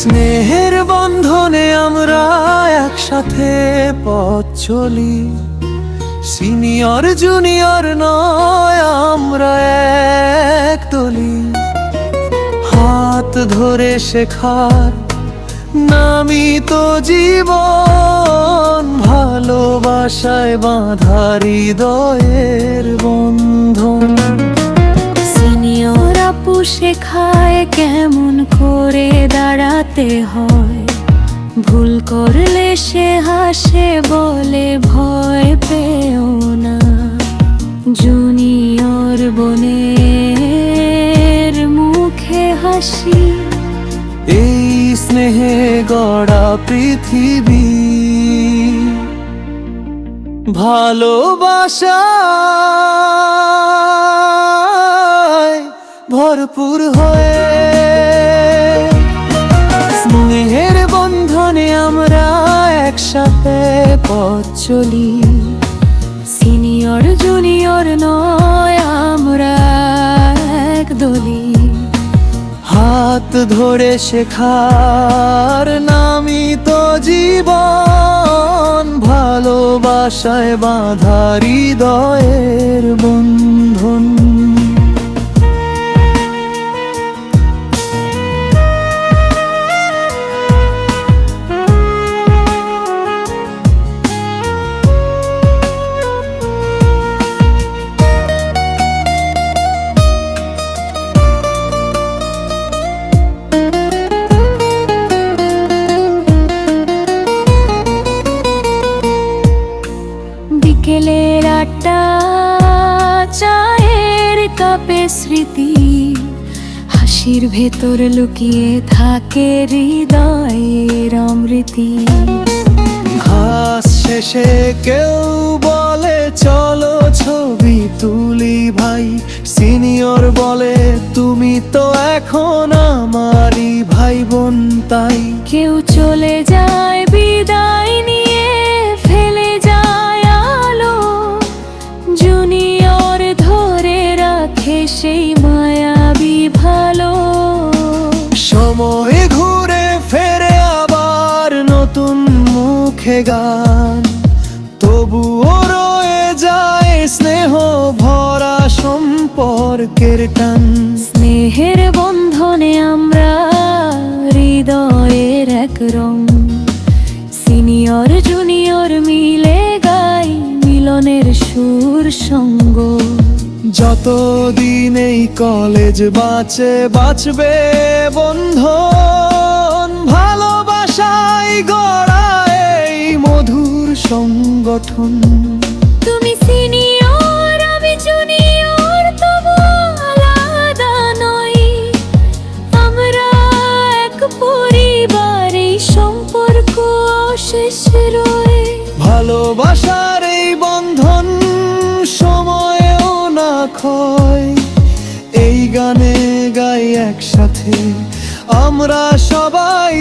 স্নেহের বন্ধনে আমরা একসাথে পথ চলি। সিনিয়র, জুনিয়র নয়, আমরা এক তলি হাত ধরে শেখার নামি তো জীবন, ভালোবাসায় বাঁধারি দয়ের বন্ধন। শেখায় কেমন করে দাঁড়াতে হয়? ভুল করলে সে হাসে, বলে ভয় পেও না। জুনিয়র বোনের মুখে হাসি। এই স্নেহে গড়া পৃথিবী। ভালোবাসায় ভরপুর হয়ে স্নেহের বন্ধনে আমরা একসাথে পথ চলি। সিনিয়র, জুনিয়র নয় আমরা এক দলি। হাত ধরে শেখার নামি তো জীবন, ভালোবাসায় বাঁধা হৃদয়ের বন্ধন। বিকেলের আটটা চায়ের কাপে স্মৃতি হাসির ভেতর লুকিয়ে থাকে হৃদয়ের অমৃতি। ঘাস শেষে কেউ বলে চলো ছবি তুলি ভাই। সিনিয়র বলে তুমি তো এখন আমারই ভাই বোন তাই। কেউ চলে যায় সেই মায়াবি ভালো। সময় ঘুরে ফেরে আবার নতুন মুখে গান। তবুও রয়ে যায় স্নেহ ভরা সম্পর্কের টান। স্নেহের বন্ধনে আমরা হৃদয়ের এক রং। যতদিন এই কলেজ বাঁচে বাঁচবে বন্ধন। ভালোবাসাই গড়া এই মধুর সংগঠন। তুমি সিনিয়র আমি জুনিয়র তবু আলাদা নই। আমরা এক পরিবার সম্পর্ক শেষ রয়ে। ভালোবাসার ক্ষয় এই গানে গাই একসাথে। আমরা সবাই